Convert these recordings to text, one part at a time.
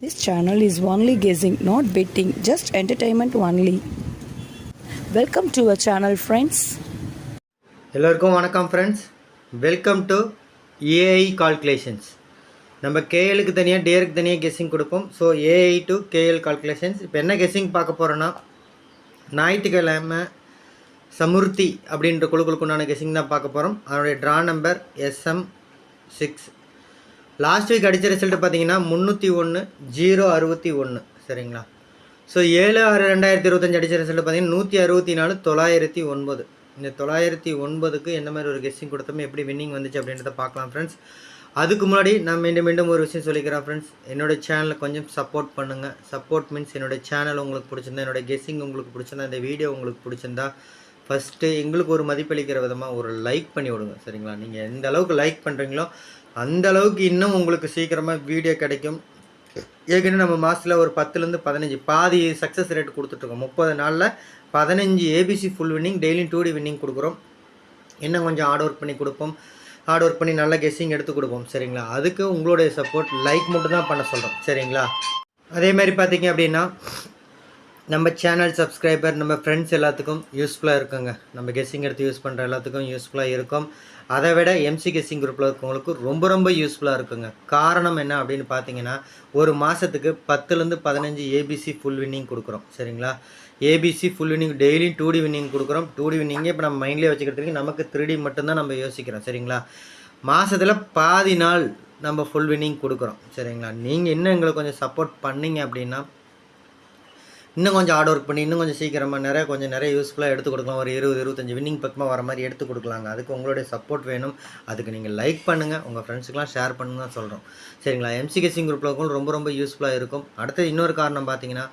This channel is only guessing, not betting, just entertainment only. Welcome to a channel friends எல்லோருக்கும் வணக்கம் friends welcome to AI calculations நம்ம கேஎலுக்கு தனியாக டேருக்கு தனியாக கெஸ்ஸிங் கொடுப்போம். So AI to KL calculations இப்போ என்ன கெஸ்ஸிங் பார்க்க போகிறோன்னா ஞாயிற்றுக்கிழமை சமுர்த்தி அப்படின்ற குழுக்களுக்கு உண்டான கெஸ்ஸிங் தான் பார்க்க போகிறோம் அதனுடைய draw number SM six last week அடித்த ரிசல்ட் பார்த்தீங்கன்னா முந்நூற்றி ஒன்று ஜீரோ அறுபத்தி ஒன்று சரிங்களா? ஸோ ஏழு ஆறு ரெண்டாயிரத்தி இருபத்தஞ்சி அடித்த ரிசல்ட் பார்த்தீங்கன்னா நூற்றி அறுபத்தி நாலு தொள்ளாயிரத்தி ஒன்பது. இந்த தொள்ளாயிரத்தி ஒன்பதுக்கு எந்த மாதிரி ஒரு கெஸ்டிங் கொடுத்தோமோ எப்படி வின்னிங் வந்துச்சு அப்படின்றத பார்க்கலாம் ஃப்ரெண்ட்ஸ் அதுக்கு முன்னாடி நான் மீண்டும் மீண்டும் ஒரு விஷயம் சொல்லிக்கிறேன் ஃப்ரெண்ட்ஸ் என்னோட சேனலை கொஞ்சம் சப்போர்ட் பண்ணுங்கள் சப்போர்ட் மீன்ஸ் என்னோடய சேனல் உங்களுக்கு பிடிச்சிருந்தா என்னோடய கெஸ்ஸிங் உங்களுக்கு பிடிச்சிருந்தா இந்த வீடியோ உங்களுக்கு பிடிச்சிருந்தா ஃபஸ்ட்டு எங்களுக்கு ஒரு மதிப்பளிக்கிற விதமாக ஒரு லைக் பண்ணி விடுங்க சரிங்களா? நீங்கள் எந்த அளவுக்கு லைக் பண்ணுறீங்களோ அந்த அளவுக்கு இன்னும் உங்களுக்கு சீக்கிரமாக வீடியோ கிடைக்கும். ஏற்கனவே நம்ம மாதத்தில் ஒரு பத்துலேருந்து பதினஞ்சு பாதி சக்ஸஸ் ரேட் கொடுத்துட்ருக்கோம் முப்பது நாளில் பதினஞ்சு ஏபிசி ஃபுல் வின்னிங் டெய்லியும் டூ டி வின்னிங் கொடுக்குறோம். இன்னும் கொஞ்சம் ஹார்ட் ஒர்க் பண்ணி கொடுப்போம். ஹார்ட் ஒர்க் பண்ணி நல்ல கெஸ்ஸிங் எடுத்து கொடுப்போம் சரிங்களா? அதுக்கு உங்களுடைய சப்போர்ட் லைக் மட்டும் தான் பண்ண சொல்கிறோம் சரிங்களா? அதே மாதிரி பார்த்தீங்க அப்படின்னா நம்ம சேனல் சப்ஸ்கிரைபர் நம்ம ஃப்ரெண்ட்ஸ் எல்லாத்துக்கும் யூஸ்ஃபுல்லாக இருக்குங்க. நம்ம கெஸ்ஸிங் எடுத்து யூஸ் பண்ணுற எல்லாத்துக்கும் யூஸ்ஃபுல்லாக இருக்கும். அதை விட எம்சி கெஸ்ஸிங் குரூப்பில் இருக்கவங்களுக்கு ரொம்ப ரொம்ப யூஸ்ஃபுல்லாக இருக்குங்க. காரணம் என்ன அப்படின்னு பார்த்தீங்கன்னா ஒரு மாதத்துக்கு பத்துலேருந்து பதினஞ்சு ஏபிசி ஃபுல் வின்னிங் கொடுக்குறோம். சரிங்களா? ஏபிசி ஃபுல் வின்னிங் டெய்லியும் டூ டி வின்னிங் கொடுக்குறோம். டூ டி வின்னிங்கே இப்போ நம்ம மைண்ட்லேயே வச்சுக்கிறதுக்கு நமக்கு த்ரீ டி மட்டும்தான் நம்ம யோசிக்கிறோம். சரிங்களா? மாதத்தில் பாதி நாள் நம்ம ஃபுல் வின்னிங் கொடுக்குறோம். சரிங்களா? நீங்கள் இன்னும் எங்களுக்கு கொஞ்சம் சப்போர்ட் பண்ணீங்க அப்படின்னா இன்னும் கொஞ்சம் ஹார்ட் ஒர்க் பண்ணி இன்னும் கொஞ்சம் சீக்கிரமாக நிறைய கொஞ்சம் நிறைய யூஸ்ஃபுல்லாக எடுத்து கொடுக்கலாம். ஒரு இருபது இருபத்தஞ்சி வின்னிங் பக்கமாக வர மாதிரி எடுத்து கொடுக்கலாங்க. அதுக்கு உங்களுடைய சப்போர்ட் வேணும். அதுக்கு நீங்கள் லைக் பண்ணுங்கள் உங்கள் ஃப்ரெண்ட்ஸுக்கெலாம் ஷேர் பண்ணுங்க தான் சொல்கிறோம் சரிங்களா? எம்சி கெஸிங் குரூப்பில் இருக்கவங்க ரொம்ப ரொம்ப யூஸ்ஃபுல்லாக இருக்கும். அடுத்து இன்னொரு காரணம் பார்த்தீங்கன்னா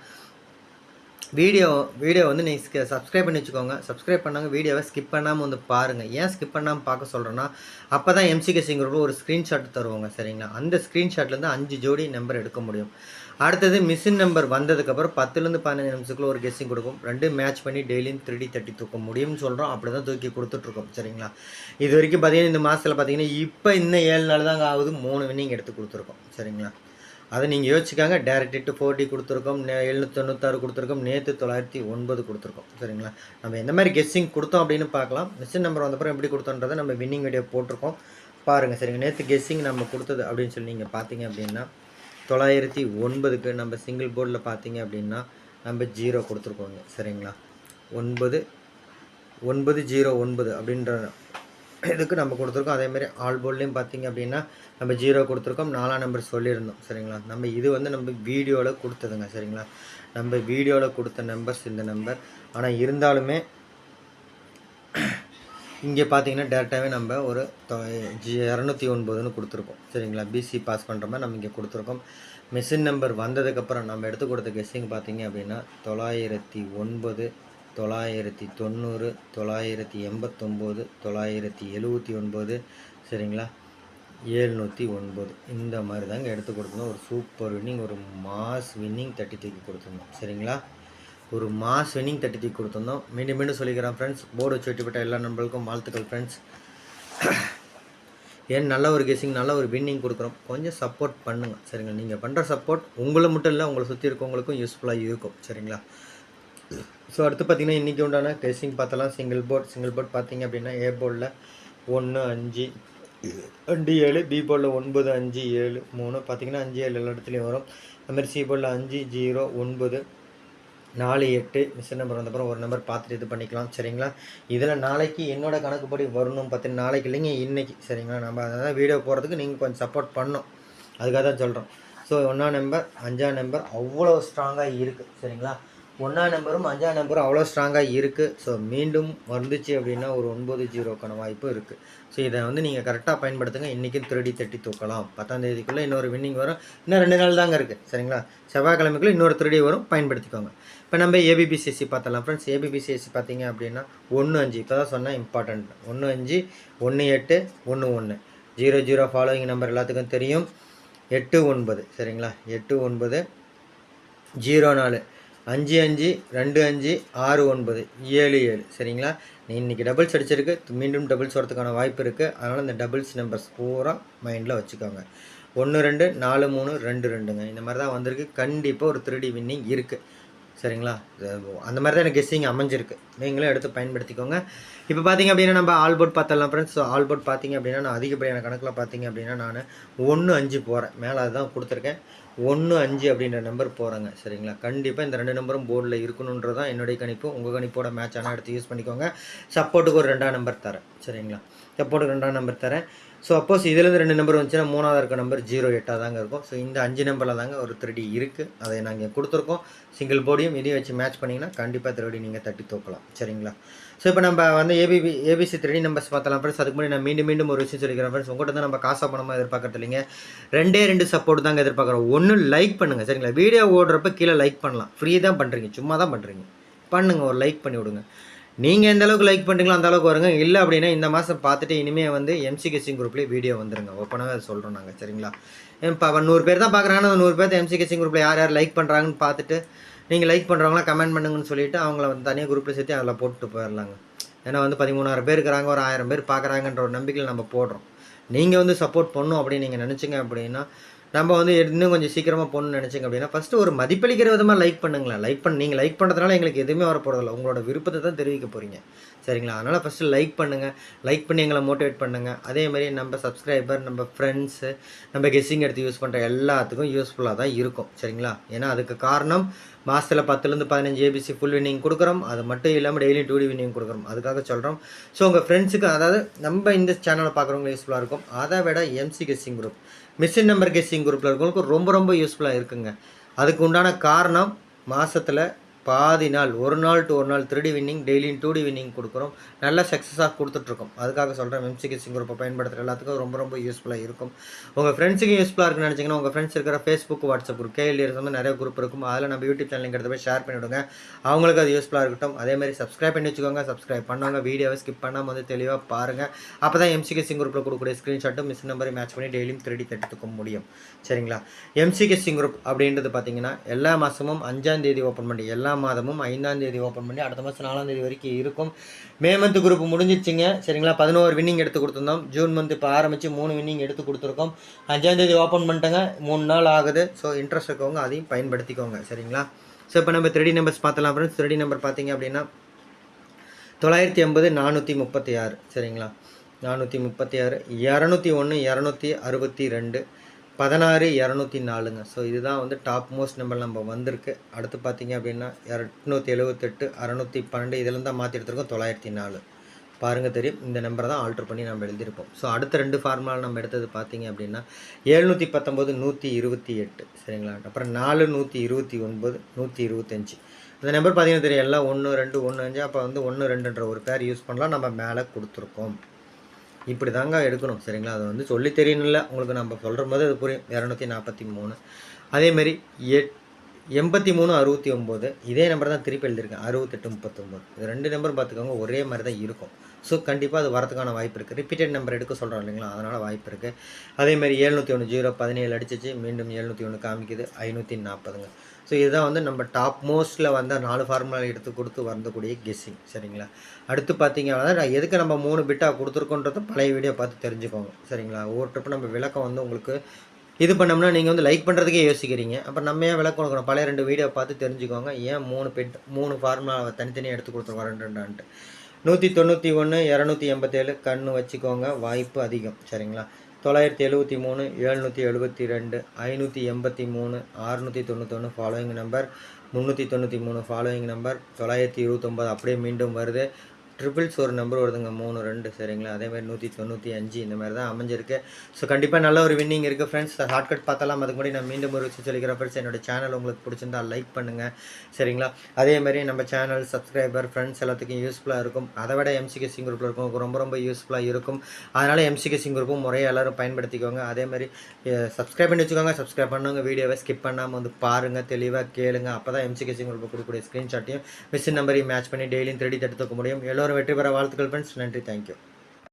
வீடியோ வீடியோ வந்து நீங்கள் சப்ஸ்கிரைப் பண்ணி வச்சுக்கோங்க. சப்ஸ்கிரைப் பண்ணாங்க வீடியோவை ஸ்கிப் பண்ணாமல் வந்து பாருங்கள் ஏன் ஸ்கிப் பண்ணாமல் பார்க்க சொல்கிறேன்னா அப்போ தான் எம்சிகே ஒரு ஸ்க்ரீன்ஷாட் தருவாங்க. சரிங்களா? அந்த ஸ்க்ரீன்ஷாட்லேருந்து அஞ்சு ஜோடி நம்பர் எடுக்க முடியும். அடுத்தது மிஷின் நம்பர் வந்ததுக்கப்புறம் பத்துலேருந்து பதினஞ்சு நிமிஷத்துக்குள்ள ஒரு கெஸ்ஸிங் கொடுக்கும். ரெண்டு மேட்ச் பண்ணி டெய்லியும் த்ரீ தட்டி தூக்க முடியும்னு சொல்கிறோம் அப்படி தான் தூக்கி கொடுத்துட்ருக்கோம். சரிங்களா? இது வரைக்கும் பார்த்தீங்கன்னா இந்த மாதத்தில் பார்த்தீங்கன்னா இப்போ இன்னும் ஏழு நாள் தாங்க ஆகுது. மூணு வின்னிங் எடுத்து கொடுத்துருக்கோம். சரிங்களா? அதை நீங்கள் யோசிச்சுக்காங்க. டேரக்ட் எட்டு ஃபோர்ட்டி கொடுத்துருக்கோம். எழுநூற்றி தொண்ணூத்தாறு கொடுத்துருக்கோம். நேற்று தொள்ளாயிரத்தி ஒன்பது கொடுத்துருக்கோம். சரிங்களா? நம்ம எந்த மாதிரி கெஸ்ஸிங் கொடுத்தோம் அப்படின்னு பார்க்கலாம். மிஷின் நம்பர் வந்தப்பறம் எப்படி கொடுத்தோன்றதை நம்ம வின்னிங் வீடியோ போட்டிருக்கோம். பாருங்கள் சரிங்க. நேற்று கெஸ்ஸிங் நம்ம கொடுத்தது அப்படின்னு சொல்லி நீங்கள் பார்த்தீங்க அப்படின்னா தொள்ளாயிரத்தி ஒன்பதுக்கு நம்ம சிங்கிள் போர்டில் பார்த்தீங்க அப்படின்னா நம்ம ஜீரோ கொடுத்துருக்கோங்க. சரிங்களா? ஒன்பது ஒன்பது ஜீரோ ஒன்பது அப்படின்ற இதுக்கு நம்ம கொடுத்துருக்கோம். அதேமாதிரி ஆல் போர்ட்லேயும் பார்த்தீங்க அப்படின்னா நம்ம ஜீரோ கொடுத்துருக்கோம். நாலாம் நம்பர் சொல்லியிருந்தோம். சரிங்களா? நம்ம இது வந்து நம்ம வீடியோவில் கொடுத்ததுங்க. சரிங்களா? நம்ம வீடியோவில் கொடுத்த நம்பர்ஸ் இந்த நம்பர் ஆனால் இருந்தாலுமே இங்கே பார்த்தீங்கன்னா டேரெக்டாகவே நம்ம ஒரு இரநூத்தி ஒன்பதுன்னு கொடுத்துருக்கோம். சரிங்களா? பிசி பாஸ் பண்ணுற மாதிரி நம்ம இங்கே கொடுத்துருக்கோம். மிஷின் நம்பர் வந்ததுக்கப்புறம் நம்ம எடுத்து கொடுத்த கெஸ்ஸிங் பார்த்தீங்க அப்படின்னா தொள்ளாயிரத்தி ஒன்பது தொள்ளாயிரத்தி தொண்ணூறு தொள்ளாயிரத்தி எண்பத்தொம்போது தொள்ளாயிரத்தி எழுபத்தி ஒன்பது சரிங்களா? ஏழ்நூற்றி ஒன்பது. இந்த மாதிரி தாங்க எடுத்து கொடுத்துருந்தோம் ஒரு சூப்பர் வின்னிங் ஒரு மாஸ் வின்னிங் தட்டி தூக்கி கொடுத்துருந்தோம் சரிங்களா? ஒரு மாஸ் வின்னிங் தேர்ட்டி த்ரீ கொடுத்துருந்தோம். மீண்டும் மீண்டும் சொல்லிக்கிறேன் ஃப்ரெண்ட்ஸ் போர்டு வச்சு வெட்டிப்பட்ட எல்லா நண்பர்களுக்கும் வாழ்த்துக்கள் ஃப்ரெண்ட்ஸ் ஏன் நல்ல ஒரு கெஸிங் நல்ல ஒரு வின்னிங் கொடுக்குறோம். கொஞ்சம் சப்போர்ட் பண்ணுங்கள் சரிங்களா? நீங்கள் பண்ணுற சப்போர்ட் உங்களை மட்டும் இல்லை உங்களை சுற்றி இருக்கவங்களுக்கும் யூஸ்ஃபுல்லாக இருக்கும். சரிங்களா? ஸோ அடுத்து பார்த்தீங்கன்னா இன்றைக்கி உண்டான கெஸிங் பார்த்தலாம். சிங்கிள் போர்ட் சிங்கிள் போர்ட் பார்த்தீங்க அப்படின்னா ஏ போர்டில் ஒன்று அஞ்சு ரெண்டு ஏழு பி போர்டில் ஒன்பது அஞ்சு ஏழு மூணு பார்த்தீங்கன்னா அஞ்சு ஏழு எல்லா இடத்துலையும் வரும். அதுமாதிரி சி போர்டில் அஞ்சு ஜீரோ ஒன்பது நாலு எட்டு மிஷின் நம்பர் வந்தப்பறம் ஒரு நம்பர் பார்த்துட்டு இது பண்ணிக்கலாம் சரிங்களா? இதில் நாளைக்கு என்னோடய கணக்குப்படி வரணும் பார்த்தீங்கன்னா நாளைக்கு இல்லைங்க இன்றைக்கி சரிங்களா? நம்ம அதான் வீடியோ போகிறதுக்கு நீங்கள் கொஞ்சம் சப்போர்ட் பண்ணோம் அதுக்காக தான் சொல்கிறோம் ஸோ ஒன்றாம் நம்பர் அஞ்சாம் நம்பர் அவ்வளோ ஸ்ட்ராங்காக இருக்குது சரிங்களா? ஒன்றாம் நம்பரும் அஞ்சாம் நம்பரும் அவ்வளோ ஸ்ட்ராங்காக இருக்குது ஸோ மீண்டும் வந்துச்சு அப்படின்னா ஒரு ஒன்பது ஜீரோக்கான வாய்ப்பு இருக்குது ஸோ இதை வந்து நீங்கள் கரெக்டாக பயன்படுத்துங்க. இன்றைக்கும் திருடி தட்டி தூக்கலாம். பத்தாம் தேதிக்குள்ளே இன்னொரு வின்னிங் வரும். இன்னும் ரெண்டு நாள் தாங்க இருக்குது சரிங்களா? செவ்வாய்க்கிழமைக்குள்ளே இன்னொரு திருடி வரும். பயன்படுத்திக்கோங்க. இப்போ நம்ம ஏபிபிசிஎஸ்சி பார்த்தலாம். ஃப்ரெண்ட்ஸ் ஏபிபிசிஎஸ்சி பார்த்தீங்க அப்படின்னா ஒன்று அஞ்சு. இப்போ தான் சொன்னால் இம்பார்ட்டண்ட் ஒன்று அஞ்சு ஒன்று எட்டு ஒன்று ஒன்று ஜீரோ ஜீரோ ஃபாலோவிங் நம்பர் எல்லாத்துக்கும் தெரியும். எட்டு ஒன்பது. சரிங்களா? எட்டு ஒன்பது ஜீரோ நாலு. அஞ்சு அஞ்சு ரெண்டு அஞ்சு ஆறு ஒன்பது. ஏழு ஏழு. சரிங்களா? நீ இன்றைக்கி டபுள்ஸ் அடிச்சிருக்கு. மீண்டும் டபுள்ஸ் வரதுக்கான வாய்ப்பு இருக்குது அதனால் இந்த டபுள்ஸ் நம்பர்ஸ் பூரா மைண்டில் வச்சுக்கோங்க. ஒன்று ரெண்டு நாலு மூணு ரெண்டு ரெண்டுங்க. இந்த மாதிரி தான் வந்திருக்கு. கண்டிப்பாக ஒரு த்ரீ டி வின்னிங் இருக்குது சரிங்களா? அந்த மாதிரி தான் எனக்கு கெஸ்ஸிங் அமைஞ்சிருக்கு. நீங்களும் எடுத்து பயன்படுத்திக்கோங்க. இப்போ பார்த்தீங்க அப்படின்னா நம்ம ஆல்போர்ட் பார்த்தலாம் ஃப்ரெண்ட்ஸ் ஆல்போர்ட் பார்த்தீங்க அப்படின்னா நான் அதிகப்படியான கணக்கில் பார்த்தீங்க அப்படின்னா நான் ஒன்று அஞ்சு போகிறேன் மேலே அதுதான் கொடுத்துருக்கேன். ஒன்று அஞ்சு அப்படின்ற நம்பர் போகிறேங்க சரிங்களா? கண்டிப்பாக இந்த ரெண்டு நம்பரும் போர்டில் இருக்கணுன்றது தான் என்னுடைய கணிப்பு. உங்கள் கணிப்போட மேட்ச் ஆனால் எடுத்து யூஸ் பண்ணிக்கோங்க. சப்போர்ட்டுக்கு ஒரு ரெண்டாம் நம்பர் தரேன். சரிங்களா? சப்போர்ட்டுக்கு ரெண்டாம் நம்பர் தரேன். ஸோ அப்போஸ் இதுலேருந்து ரெண்டு நம்பர் வந்துச்சுன்னா மூணாவது இருக்க நம்பர் ஜீரோ எட்டாக தாங்க இருக்கும். ஸோ இந்த அஞ்சு நம்பரில் தாங்க ஒரு த்ரீ இருக்குது அதை நாங்கள் கொடுத்துருக்கோம். சிங்கிள் போர்டையும் இதையும் வச்சு மேட்ச் பண்ணிங்கன்னா கண்டிப்பாக த்ரீ நீங்கள் தட்டி தூக்கலாம். சரிங்களா? ஸோ இப்போ நம்ம வந்து ஏபிபி ஏபிசி த்ரீ நம்பர்ஸ் பார்த்தலாம் ஃப்ரெண்ட்ஸ் அதுக்கு முன்னாடி நான் மீண்டும் மீண்டும் ஒரு விஷயம் சொல்லிக்கிறேன் ஃப்ரெண்ட்ஸ் உங்கள்கிட்ட தான் நம்ம காசாக பணமாக எதிர்பார்க்கறது இல்லைங்க. ரெண்டே ரெண்டு சப்போர்ட் தாங்க எதிர்பார்க்குறோம். ஒன்று லைக் பண்ணுங்கள் சரிங்களா? வீடியோ ஓடுறப்ப கீழே லைக் பண்ணலாம். ஃப்ரீ தான் பண்ணுறீங்க சும்மா தான் பண்ணுறீங்க பண்ணுங்கள் ஒரு லைக் பண்ணி விடுங்க. நீங்கள் எந்த அளவுக்கு லைக் பண்ணுறீங்களோ அந்த அளவுக்கு வருங்க. இல்லை அப்படின்னா இந்த மாதம் பார்த்துட்டு இனிமேல் வந்து எம்சி கெச்சிங் குரூப்லேயே வீடியோ வந்துருங்க. ஓப்பனாகவே அதை சொல்கிறோம் நாங்கள் சரிங்களா? இப்போ நூறு பேர் தான் பார்க்குறாங்கன்னா அந்த நூறு பேர் எம்சி கெச்சிங் குரூப்பில் யார் யார் லைக் பண்ணுறாங்கன்னு பார்த்துட்டு நீங்கள் லைக் பண்ணுறவங்களாம் கமெண்ட் பண்ணுங்கன்னு சொல்லிட்டு அவங்கள வந்து தனியாக குரூப்பில் சேர்த்து அதில் போட்டு போயிடலாங்க ஏன்னா வந்து பதிமூணாயிரம் பேர் இருக்கிறாங்க ஒரு ஆயிரம் பேர் பார்க்குறாங்கன்ற ஒரு நம்பிக்கையில் நம்ம போடுறோம். நீங்கள் வந்து சப்போர்ட் பண்ணும் அப்படின்னு நீங்கள் நினச்சிங்க அப்படின்னா நம்ம வந்து இன்னும் கொஞ்சம் சீக்கிரமாக போகணும்னு நினச்சிங்க அப்படின்னா ஃபஸ்ட்டு ஒரு மதிப்பளிக்கிற விதமாக லைக் பண்ணுங்களேன். லைக் பண்ண நீங்கள் லைக் பண்ணுறதுனால எங்களுக்கு எதுவுமே வர போகிறதில்ல உங்களோட விருப்பத்தை தான் தெரிவிக்க போகிறீங்க சரிங்களா? அதனால் ஃபஸ்ட்டு லைக் பண்ணுங்கள் லைக் பண்ணி எங்களை மோட்டிவேட் பண்ணுங்கள் அதேமாதிரி நம்ம சப்ஸ்கிரைபர் நம்ம ஃப்ரெண்ட்ஸு நம்ம கெஸ்ஸிங் எடுத்து யூஸ் பண்ணுற எல்லாத்துக்கும் யூஸ்ஃபுல்லாக தான் இருக்கும். சரிங்களா? ஏன்னா அதுக்கு காரணம் மாதத்தில் பத்துலேருந்து பதினஞ்சு ஏபிசி ஃபுல் வின்னிங் கொடுக்குறோம். அது மட்டும் இல்லாமல் டெய்லி டூ டி வின்னிங் கொடுக்குறோம். அதுக்காக சொல்கிறோம் ஸோ உங்கள் ஃப்ரெண்ட்ஸுக்கு அதாவது நம்ம இந்த சேனலை பார்க்குறவங்க யூஸ்ஃபுல்லாக இருக்கும். அதை விட MC guessing group machine number guessing குரூப்பில் இருக்கவங்களுக்கு ரொம்ப ரொம்ப யூஸ்ஃபுல்லாக இருக்குங்க. அதுக்கு உண்டான காரணம் மாதத்தில் பாதி நாள் ஒரு நாள் டு ஒரு நாள் த்ரீ வின்னிங் டெய்லியும் டூ டி வின்னிங் கொடுக்குறோம். நல்ல சக்ஸஸாக கொடுத்துட்ருக்கோம். அதுக்காக சொல்கிறேன் எம்சி கெஸ்ஸிங் குரூப்பை பயன்படுத்துகிற எல்லாத்துக்கும் ரொம்ப ரொம்ப யூஸ்ஃபுல்லாக இருக்கும். உங்கள் ஃப்ரெண்ட்ஸுக்கு யூஸ்ஃபுல்லாக இருக்குன்னு நினச்சிங்கன்னா உங்கள் ஃப்ரெண்ட்ஸ் இருக்கிற ஃபேஸ்புக் வாட்ஸ்அப் குரூப் கேஎல்இஎஸ் வந்து நிறைய குரூப் இருக்கும். அதில் நம்ம யூடியூப் சேனல் எடுத்து போய் ஷேர் பண்ணிவிடுங்க. அவங்களுக்கு அது யூஸ்ஃபுல்லாக இருக்கட்டும். அதே மாதிரி சப்ஸ்கிரைப் பண்ணி வச்சுக்கோங்க. சப்ஸ்கிரைப் பண்ணவங்க வீடியோவை ஸ்கிப் பண்ணாமல் வந்து தெளிவாக பாருங்கள் அப்போ தான் எம்சி குரூப்பில் கொடுக்கக்கூடிய ஸ்க்ரீன்ஷாட்டும் மிஸ் நம்பரை மேட்ச் பண்ணி டெய்லியும் த்ரீ தட்டுக்க முடியும். சரிங்களா? எம்சி குரூப் அப்படின்றது பார்த்தீங்கன்னா எல்லா மாதமும் அஞ்சாம் தேதி ஓப்பன் பண்ணி எல்லா மாதமும் ஐந்தாம் தேதி ஓப்பன் பண்ணி அடுத்த மாதம் நாலாம் தேதி வரைக்கும் இருக்கும். மே மந்த் குரூப் முடிஞ்சிச்சுங்க. சரிங்களா? பதினோரு வின்னிங் எடுத்து கொடுத்துருந்தோம். ஜூன் மந்த் இப்போ ஆரம்பித்து மூணு வின்னிங் எடுத்து கொடுத்துருக்கோம். அஞ்சாம் தேதி ஓப்பன் பண்ணிட்டேங்க. மூணு நாள் ஆகுது. ஸோ இன்ட்ரெஸ்ட் இருக்கவங்க அதையும் பயன்படுத்திக்கோங்க. சரிங்களா? ஸோ இப்போ நம்ம த்ரீ நம்பர்ஸ் பார்த்தலாம் ஃப்ரெண்ட்ஸ் த்ரீ நம்பர் பார்த்தீங்க அப்படின்னா தொள்ளாயிரத்தி எண்பது நானூற்றி முப்பத்தி ஆறு. சரிங்களா? நானூற்றி முப்பத்தி ஆறு இரநூத்தி ஒன்று இரநூத்தி அறுபத்தி ரெண்டு. பதினாறு இரநூத்தி நாலுங்க. ஸோ இதுதான் வந்து டாப் மோஸ்ட் நம்பர் நம்ம வந்திருக்கு. அடுத்து பார்த்தீங்க அப்படின்னா எட்நூற்றி எழுபத்தெட்டு அறநூற்றி பன்னெண்டு இதிலேருந்து தான் மாற்றி எடுத்திருக்கோம் தொள்ளாயிரத்தி நாலு. பாருங்கள் தெரியும். இந்த நம்பரை தான் ஆல்ட்ரு பண்ணி நம்ம எழுதியிருப்போம். ஸோ அடுத்த ரெண்டு ஃபார்முலா நம்ம எடுத்தது பார்த்தீங்க அப்படின்னா எழுநூற்றி பத்தொம்போது நூற்றி இருபத்தி எட்டு. சரிங்களா? அப்புறம் நாலு நூற்றி இருபத்தி ஒன்பது நூற்றி இருபத்தஞ்சி. இந்த நம்பர் பார்த்தீங்கன்னா தெரியும். எல்லாம் ஒன்று ரெண்டு ஒன்று அஞ்சு. அப்போ வந்து ஒன்று ரெண்டுன்ற ஒரு பேர் யூஸ் பண்ணலாம். நம்ம மேலே கொடுத்துருக்கோம். இப்படி தாங்க எடுக்கணும் சரிங்களா? அதை வந்து சொல்லி தெரியணும்ல. உங்களுக்கு நம்ம சொல்கிற போது அது புரியும். இரநூத்தி நாற்பத்தி மூணு. அதேமாரி எட் எண்பத்தி மூணு அறுபத்தி ஒம்பது. இதே நம்பர் தான் திருப்பி எழுதியிருக்கேன். அறுபத்தெட்டு முப்பத்தொம்போது. இது ரெண்டு நம்பர் பார்த்துக்கோங்க ஒரே மாதிரி தான் இருக்கும். ஸோ கண்டிப்பாக அது வரதுக்கான வாய்ப்பு இருக்குது ரிப்பீட்டட் நம்பர் எடுக்க சொல்கிறோம் இல்லைங்களா? அதனால் வாய்ப்பு இருக்குது அதேமாதிரி எழுநூற்றி ஒன்று ஜீரோ பதினேழு அடிச்சிச்சு. மீண்டும் ஏழ்நூற்றி ஒன்று காமிக்குது. ஐநூற்றி நாற்பதுங்க ஸோ இதுதான் வந்து நம்ம டாப் மோஸ்ட்டில் வந்து நாலு ஃபார்முலா எடுத்து கொடுத்து வரக்கூடிய கெஸ்ஸிங் சரிங்களா? அடுத்து பார்த்தீங்க அப்படின்னா நான் எதுக்கு நம்ம மூணு பிட்டாக கொடுத்துருக்கோன்றத பழைய வீடியோ பார்த்து தெரிஞ்சுக்கோங்க. சரிங்களா? ஒவ்வொரு ட்ரிப்பு நம்ம விளக்கம் வந்து உங்களுக்கு இது பண்ணோம்னா நீங்கள் வந்து லைக் பண்ணுறதுக்கே யோசிக்கிறீங்க. அப்போ நம்ம ஏன் விளக்கம் கொடுக்கணும்? பழைய ரெண்டு வீடியோ பார்த்து தெரிஞ்சுக்கோங்க. ஏன் மூணு பெட் மூணு ஃபார்முலாவை தனித்தனியாக எடுத்து கொடுத்துருக்கோம் ரெண்டான்ட்டு நூற்றி தொண்ணூற்றி ஒன்று இரநூத்தி எண்பத்தேழு கண்ணு வச்சுக்கோங்க. வாய்ப்பு அதிகம். சரிங்களா? தொள்ளாயிரத்தி எழுபத்தி மூணு எழுநூற்றி எழுபத்தி ரெண்டு ஐநூற்றி எண்பத்தி மூணு அறுநூற்றி தொண்ணூத்தொன்று ஃபாலோயிங் நம்பர் முந்நூற்றி தொண்ணூற்றி மூணு ஃபாலோயிங் நம்பர் தொள்ளாயிரத்தி இருபத்தொம்பது அப்படியே மீண்டும் வருது. ட்ரிபிள்ஸ் ஒரு நம்பர் வருதுங்க. மூணு ரெண்டு சரிங்களா? அதே மாதிரி நூற்றி தொண்ணூற்றி அஞ்சு இந்த மாதிரி தான் அமைஞ்சிருக்கு. ஸோ கண்டிப்பாக நல்ல ஒரு வின்னிங் இருக்குது ஃப்ரெண்ட்ஸ் ஷார்ட்கட் பார்த்தாலாம் அதுக்கு முன்னாடி நான் மீண்டும் ஒரு விஷயம் சொல்லிக்கிறேன் ஃப்ரெண்ட்ஸ் என்னோட சேனல் உங்களுக்கு பிடிச்சிருந்தா லைக் பண்ணுங்கள் சரிங்களா? அதே மாதிரி நம்ம சேனல் சப்ஸ்கிரைபர் ஃப்ரெண்ட்ஸ் எல்லாத்துக்கும் யூஸ்ஃபுல்லாக இருக்கும். அதை விட எம்சிகே சிங் குரூப்பில் இருக்கும் ரொம்ப ரொம்ப யூஸ்ஃபுல்லாக இருக்கும். அதனால் எம்சிகே சிங் குரூப்பும் முறையாக எல்லாரும் பயன்படுத்திக்கோங்க. அதே மாதிரி சப்ஸ்கிரைப் பண்ணி வச்சுக்கோங்க. சப்ஸ்கிரைப் பண்ணுங்க வீடியோவை ஸ்கிப் பண்ணாமல் வந்து பாருங்கள் தெளிவாக கேளுங்க. அப்போ தான் எம்சிகே சிங் குரூப் கொடுக்கக்கூடிய ஸ்க்ரீன்ஷாட்டையும் மிஷின் நம்பரையும் மேட்ச் பண்ணி டெய்லியும் தேடி தடுத்துக்க முடியும். எல்லோரும் வெற்றி பெற வாழ்த்துக்கள் ஃப்ரெண்ட்ஸ் நன்றி. தேங்க்யூ